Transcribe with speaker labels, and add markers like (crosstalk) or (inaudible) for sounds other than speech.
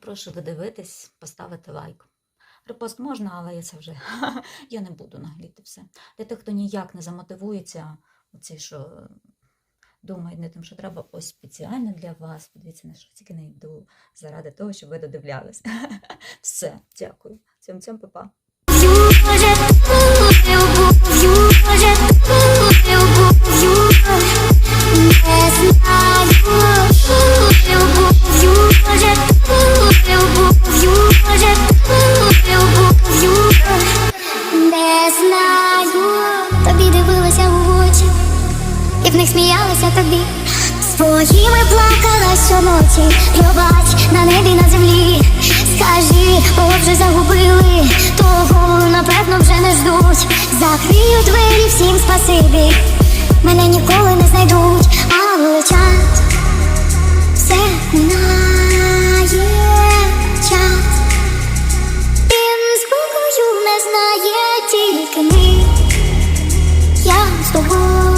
Speaker 1: Прошу додивитись, поставити лайк. Репост можна, але я це вже (laughs) я не буду нагліти все. Для тих, хто ніяк не замотивується, оці, що думають не тим, що треба, ось спеціально для вас. Подивіться, на що тільки не йду заради того, щоб ви додивлялись. (laughs) Все, дякую. Цьом-цьом, па-па.
Speaker 2: Твоїми плакала щоночі, любать на небі на землі. Скажи, отже, загубили, того напевно вже не ждуть. Закрию двері всім спасибі. Мене ніколи не знайдуть, а летять все минає час. Він спокою не знає тільки ми. Я з тобою.